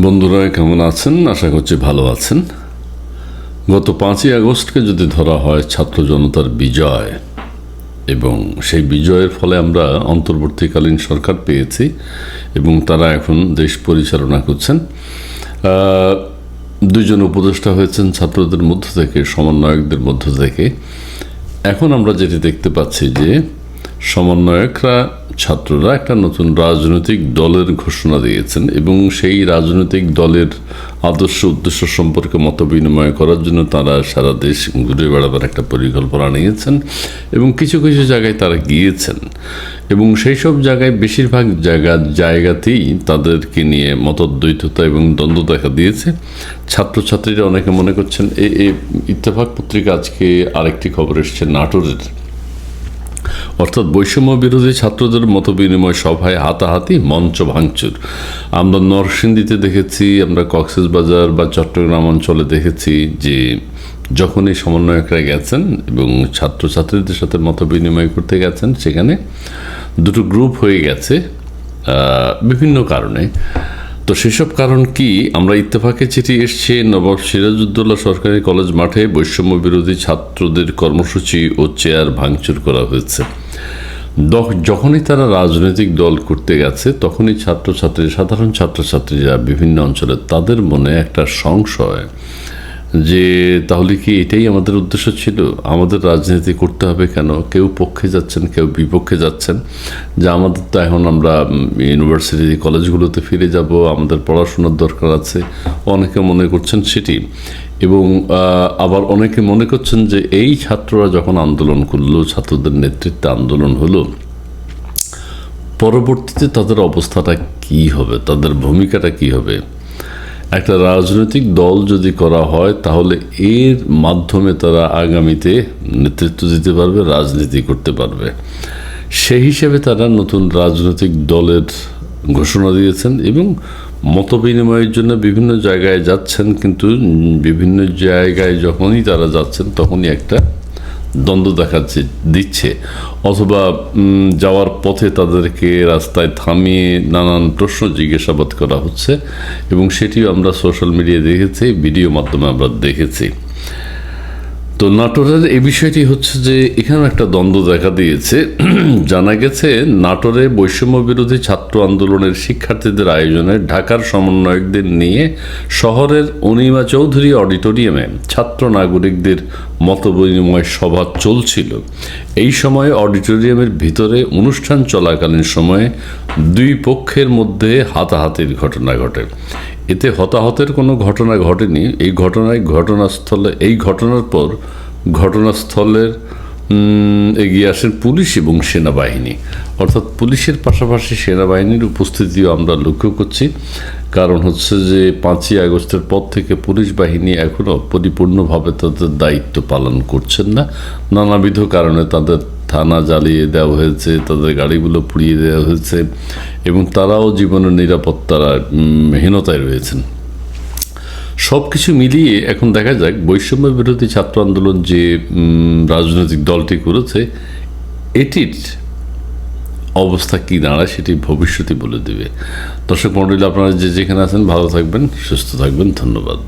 বন্ধুরা কেমন আছেন? আশা করছি ভালো আছেন। গত পাঁচই আগস্টকে যদি ধরা হয় ছাত্র জনতার বিজয় এবং সেই বিজয়ের ফলে আমরা অন্তর্বর্তীকালীন সরকার পেয়েছি এবং তারা এখন দেশ পরিচালনা করছেন। আহ, দুইজন উপদেষ্টা হয়েছেন ছাত্রদের মধ্য থেকে সমন্বয়কদের মধ্য থেকে। এখন আমরা যেটি দেখতে পাচ্ছি যে সমন্বয়করা, ছাত্ররা একটা নতুন রাজনৈতিক দলের ঘোষণা দিয়েছেন এবং সেই রাজনৈতিক দলের আদর্শ উদ্দেশ্য সম্পর্কে মত বিনিময় করার জন্য তারা সারা দেশ ঘুরে বেড়াবার একটা পরিকল্পনা নিয়েছেন এবং কিছু কিছু জায়গায় তারা গিয়েছেন এবং সেই সব জায়গায় বেশিরভাগ জায়গা, জায়গাতেই তাদেরকে নিয়ে মতদ্বৈততা এবং দ্বন্দ্ব দেখা দিয়েছে। ছাত্রছাত্রীরা অনেকে মনে করছেন, এ এই ইত্তেফাক পত্রিকা আজকে আরেকটি খবর এসছে নাটোরের। অর্থাৎ বৈষম্য বিরোধী ছাত্রদের মত বিনিময় সভায় হাতাহাতি মঞ্চ ভাঙচুর। আমরা নরসিংদীতে দেখেছি, আমরা কক্সেস বাজার বা চট্টগ্রাম অঞ্চলে দেখেছি যে যখনই সমন্বয়করা গেছেন এবং ছাত্রছাত্রীদের সাথে মত বিনিময় করতে গেছেন, সেখানে দুটো গ্রুপ হয়ে গেছে বিভিন্ন কারণে। তো সেসব কারণ কি? আমরা ইত্তেফাকে চিঠি এসছে, নবাব সিরাজউদ্দৌলা সরকারি কলেজ মাঠে বৈষম্য বিরোধী ছাত্রদের কর্মসূচি ও চেয়ার ভাঙচুর করা হয়েছে। যখনই তারা রাজনৈতিক দল করতে গেছে, তখনই ছাত্রছাত্রী, সাধারণ ছাত্রছাত্রীরা বিভিন্ন অঞ্চলে তাদের মনে একটা সংশয় যে তাহলে কি এটাই আমাদের উদ্দেশ্য ছিল? আমাদের রাজনীতি করতে হবে কেন? কেউ পক্ষে যাচ্ছেন, কেউ বিপক্ষে যাচ্ছেন। যে আমাদের তো এখন আমরা ইউনিভার্সিটি কলেজগুলোতে ফিরে যাব, আমাদের পড়াশোনার দরকার আছে, অনেকে মনে করছেন সেটি। এবং আবার অনেকে মনে করছেন যে এই ছাত্ররা যখন আন্দোলন করল, ছাত্রদের নেতৃত্বে আন্দোলন হলো, পরবর্তীতে তাদের অবস্থাটা কি হবে? তাদের ভূমিকাটা কি হবে? একটা রাজনৈতিক দল যদি করা হয়, তাহলে এর মাধ্যমে তারা আগামীতে নেতৃত্ব দিতে পারবে, রাজনীতি করতে পারবে। সেই হিসেবে তারা নতুন রাজনৈতিক দলের ঘোষণা দিয়েছেন এবং মত বিনিময়ের জন্য বিভিন্ন জায়গায় যাচ্ছেন, কিন্তু বিভিন্ন জায়গায় যখনই তারা যাচ্ছেন, তখনই একটা দ্বন্দ্ব দেখাচ্ছে, দিচ্ছে। অথবা যাওয়ার পথে তাদেরকে রাস্তায় থামিয়ে নানান প্রশ্ন জিজ্ঞাসাবাদ করা হচ্ছে এবং সেটিও আমরা সোশ্যাল মিডিয়ায় দেখেছি, ভিডিও মাধ্যমে আমরা দেখেছি। তো নাটোরের এই বিষয়টি হচ্ছে যে এখানে একটা দ্বন্দ্ব দেখা দিয়েছে। জানা গেছে নাটোরে বৈষম্য বিরোধী ছাত্র আন্দোলনের শিক্ষার্থীদের আয়োজনে ঢাকার সমন্বয়কদের নিয়ে শহরের অনিমা চৌধুরী অডিটোরিয়ামে ছাত্র নাগরিকদের মতবিনিময় সভা চলছিল। এই সময় অডিটোরিয়ামের ভিতরে অনুষ্ঠান চলাকালীন সময়ে দুই পক্ষের মধ্যে হাতাহাতির ঘটনা ঘটে। এতে হতাহতের কোনো ঘটনা ঘটেনি। এই ঘটনায় ঘটনাস্থলে এই ঘটনার পর ঘটনাস্থলের এগিয়ে আসেন পুলিশ এবং সেনাবাহিনী। অর্থাৎ পুলিশের পাশাপাশি সেনাবাহিনীর উপস্থিতিও আমরা লক্ষ্য করছি। কারণ হচ্ছে যে পাঁচই আগস্টের পর থেকে পুলিশ বাহিনী এখনও পরিপূর্ণভাবে তাদের দায়িত্ব পালন করছেন না। নানাবিধ কারণে তাদের থানা জ্বালিয়ে দেওয়া হয়েছে, তাদের গাড়িগুলো পুড়িয়ে দেওয়া হয়েছে এবং তারাও জীবনের নিরাপত্তার হীনতায় রয়েছেন। সব কিছু মিলিয়ে এখন দেখা যাক বৈষম্য বিরোধী ছাত্র আন্দোলন যে রাজনৈতিক দলটি করেছে, এটির অবস্থা কী দাঁড়ায় সেটি ভবিষ্যতে বলে দেবে। দর্শক মণ্ডলী, আপনারা যে যেখানে আছেন, ভালো থাকবেন, সুস্থ থাকবেন, ধন্যবাদ।